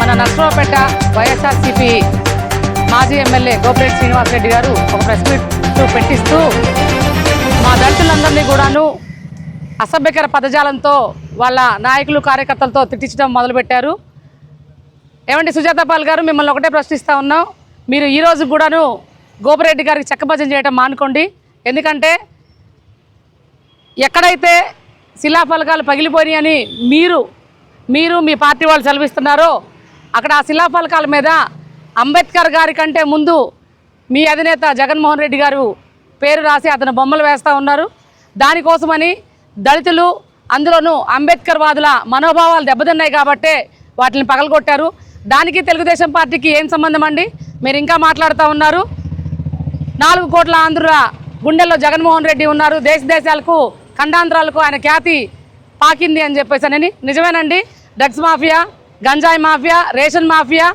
మన నర్సరవపేట వైఎస్ఆర్సీపీ మాజీ ఎమ్మెల్యే గోపిరెడ్డి శ్రీనివాసరెడ్డి గారు ఒక ప్రెస్ మీట్ పెట్టిస్తూ మా దళితులందరినీ కూడాను అసభ్యకర పదజాలంతో వాళ్ళ నాయకులు కార్యకర్తలతో తిట్టించడం మొదలుపెట్టారు. ఏమండి సుజాత పాల్ గారు మిమ్మల్ని ఒకటే ప్రశ్నిస్తూ ఉన్నాం. మీరు ఈరోజు కూడాను గోపిరెడ్డి గారికి చెక్కభజన చేయటం మానుకోండి. ఎందుకంటే ఎక్కడైతే శిలాఫలకాలు పగిలిపోయినాయని మీరు మీరు మీ పార్టీ వాళ్ళు సెలవిస్తున్నారో. అక్కడ ఆ శిలాఫలకాల మీద అంబేద్కర్ గారి కంటే ముందు మీ అధినేత జగన్మోహన్ రెడ్డి గారు పేరు రాసి అతను బొమ్మలు వేస్తూ ఉన్నారు. దానికోసమని దళితులు అందులోనూ అంబేద్కర్ వాదుల మనోభావాలు దెబ్బతిన్నాయి కాబట్టే వాటిని పగలగొట్టారు. దానికి తెలుగుదేశం పార్టీకి ఏం సంబంధం అండి? మీరు ఇంకా మాట్లాడుతూ ఉన్నారు. నాలుగు కోట్ల ఆంధ్రుల గుండెల్లో జగన్మోహన్ రెడ్డి ఉన్నారు. దేశ దేశాలకు ఖండాంధ్రాలకు ఆయన ఖ్యాతి పాకింది అని చెప్పేసానని నిజమేనండి. డ్రగ్స్ మాఫియా గంజాయి మాఫియా రేషన్ మాఫియా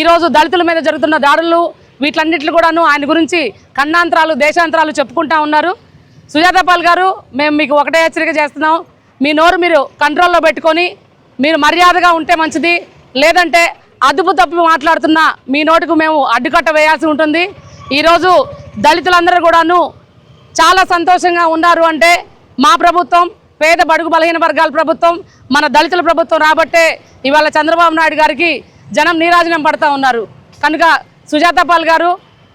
ఈరోజు దళితుల మీద జరుగుతున్న దాడులు వీటిలన్నింటిని కూడాను ఆయన గురించి కన్నాంతరాలు దేశాంతరాలు చెప్పుకుంటా ఉన్నారు. సుజాతపాల్ గారు మేము మీకు ఒకటే హెచ్చరిక చేస్తున్నాం. మీ నోరు మీరు కంట్రోల్లో పెట్టుకొని మీరు మర్యాదగా ఉంటే మంచిది. లేదంటే అదుపు తప్పు మాట్లాడుతున్న మీ నోటుకు మేము అడ్డుకట్ట వేయాల్సి ఉంటుంది. ఈరోజు దళితులందరూ కూడాను చాలా సంతోషంగా ఉన్నారు అంటే మా ప్రభుత్వం పేద బడుగు బలహీన వర్గాల ప్రభుత్వం మన దళితుల ప్రభుత్వం రాబట్టే ఇవాళ చంద్రబాబు నాయుడు గారికి జనం నీరాజనం పడతా ఉన్నారు. కనుక సుజాత పాల్ గారు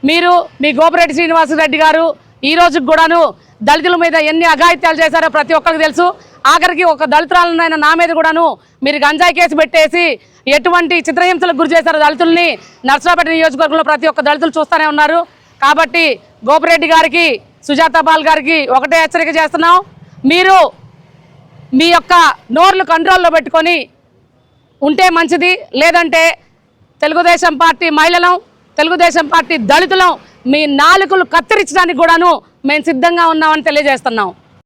మీరు మీ గోపిరెడ్డి శ్రీనివాసరెడ్డి గారు ఈ రోజు కూడాను దళితుల మీద ఎన్ని అఘాయిత్యాలు చేశారో ప్రతి ఒక్కరికి తెలుసు. ఆఖరికి ఒక దళితురాలనైనా నా మీద కూడాను మీరు గంజాయి కేసు పెట్టేసి ఎటువంటి చిత్రహింసలకు గురి చేశారో దళితుల్ని? నర్సరాపేట నియోజకవర్గంలో ప్రతి ఒక్క దళితులు చూస్తూనే ఉన్నారు. కాబట్టి గోపిరెడ్డి గారికి సుజాత పాల్ గారికి ఒకటే హెచ్చరిక చేస్తున్నాం. మీరు మీ యొక్క నోర్లు కంట్రోల్లో పెట్టుకొని ఉంటే మంచిది. లేదంటే తెలుగుదేశం పార్టీ మహిళలం తెలుగుదేశం పార్టీ దళితులం మీ నాలుకలు కత్తిరించడానికి కూడాను మేము సిద్ధంగా ఉన్నామని తెలియజేస్తున్నాం.